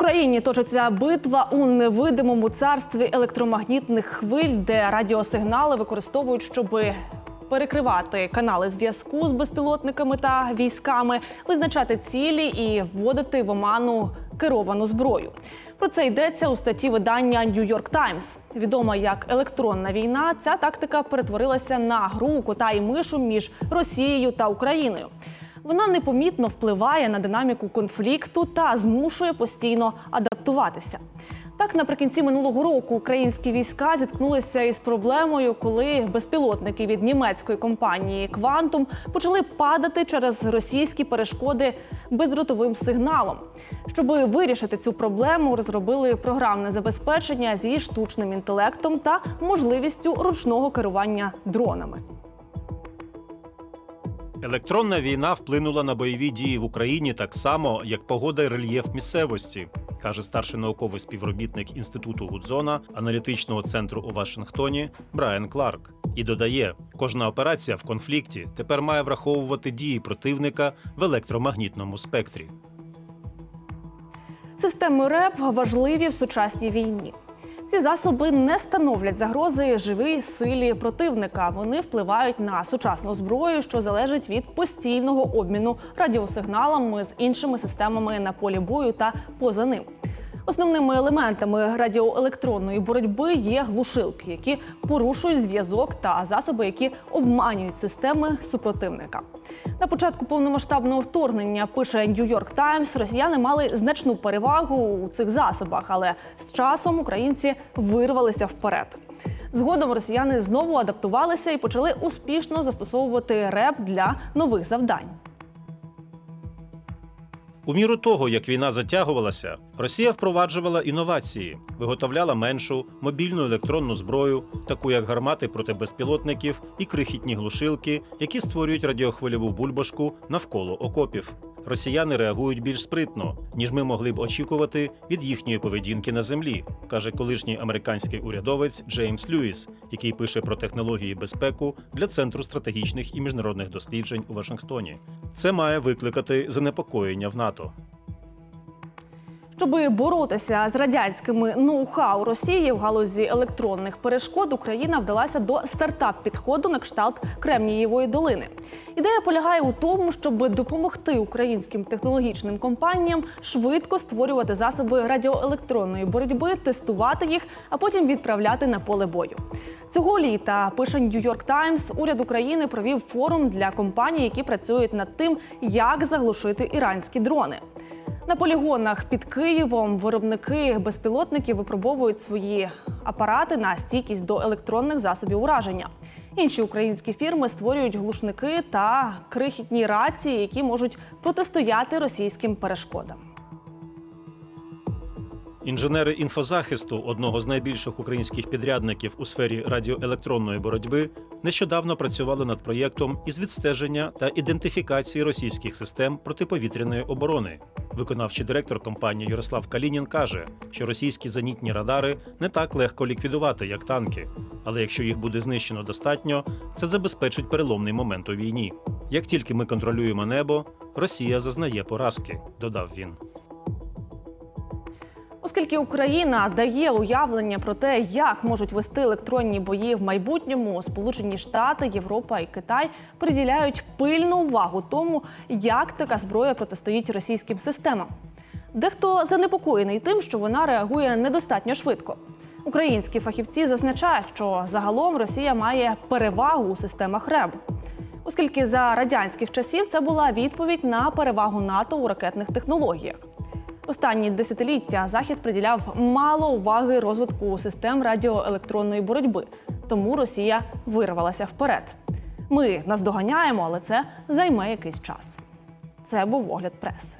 Україні точиться битва у невидимому царстві електромагнітних хвиль, де радіосигнали використовують, щоб перекривати канали зв'язку з безпілотниками та військами, визначати цілі і вводити в оману керовану зброю. Про це йдеться у статті видання New York Times. Відома як електронна війна, ця тактика перетворилася на гру кота і мишу між Росією та Україною. Вона непомітно впливає на динаміку конфлікту та змушує постійно адаптуватися. Так, наприкінці минулого року українські війська зіткнулися із проблемою, коли безпілотники від німецької компанії Квантум почали падати через російські перешкоди бездротовим сигналом. Щоб вирішити цю проблему, розробили програмне забезпечення зі штучним інтелектом та можливістю ручного керування дронами. Електронна війна вплинула на бойові дії в Україні так само, як погода і рельєф місцевості, каже старший науковий співробітник інституту Гудзона аналітичного центру у Вашингтоні Брайан Кларк. І додає, кожна операція в конфлікті тепер має враховувати дії противника в електромагнітному спектрі. Системи РЕП важливі в сучасній війні. Ці засоби не становлять загрози живій силі противника. Вони впливають на сучасну зброю, що залежить від постійного обміну радіосигналами з іншими системами на полі бою та поза ним. Основними елементами радіоелектронної боротьби є глушилки, які порушують зв'язок та засоби, які обманюють системи супротивника. На початку повномасштабного вторгнення пише York Times, росіяни мали значну перевагу у цих засобах, але з часом українці вирвалися вперед. Згодом росіяни знову адаптувалися і почали успішно застосовувати РЕП для нових завдань. У міру того, як війна затягувалася, Росія впроваджувала інновації, виготовляла меншу мобільну електронну зброю, таку як гармати проти безпілотників і крихітні глушилки, які створюють радіохвильову бульбашку навколо окопів. Росіяни реагують більш спритно, ніж ми могли б очікувати від їхньої поведінки на землі, каже колишній американський урядовець Джеймс Льюіс, який пише про технології безпеку для центру стратегічних і міжнародних досліджень у Вашингтоні. Це має викликати занепокоєння в НАТО. Щоб боротися з радянськими ноу-хау Росії в галузі електронних перешкод, Україна вдалася до стартап-підходу на кшталт Кремнієвої долини. Ідея полягає у тому, щоб допомогти українським технологічним компаніям швидко створювати засоби радіоелектронної боротьби, тестувати їх, а потім відправляти на поле бою. Цього літа пише York Times, уряд України провів форум для компаній, які працюють над тим, як заглушити іранські дрони. На полігонах під Києвом виробники безпілотників випробовують свої апарати на стійкість до електронних засобів ураження. Інші українські фірми створюють глушники та крихітні рації, які можуть протистояти російським перешкодам. Інженери інфозахисту одного з найбільших українських підрядників у сфері радіоелектронної боротьби нещодавно працювали над проєктом із відстеження та ідентифікації російських систем протиповітряної оборони. Виконавчий директор компанії Ярослав Калінін каже, що російські зенітні радари не так легко ліквідувати, як танки. Але якщо їх буде знищено достатньо, це забезпечить переломний момент у війні. Як тільки ми контролюємо небо, Росія зазнає поразки, додав він. Оскільки Україна дає уявлення про те, як можуть вести електронні бої в майбутньому, Сполучені Штати, Європа і Китай приділяють пильну увагу тому, як така зброя протистоїть російським системам. Дехто занепокоєний тим, що вона реагує недостатньо швидко. Українські фахівці зазначають, що загалом Росія має перевагу у системах РЕБ. Оскільки за радянських часів це була відповідь на перевагу НАТО у ракетних технологіях. Останні десятиліття Захід приділяв мало уваги розвитку систем радіоелектронної боротьби, тому Росія вирвалася вперед. Ми наздоганяємо, але це займе якийсь час. Це був огляд преси.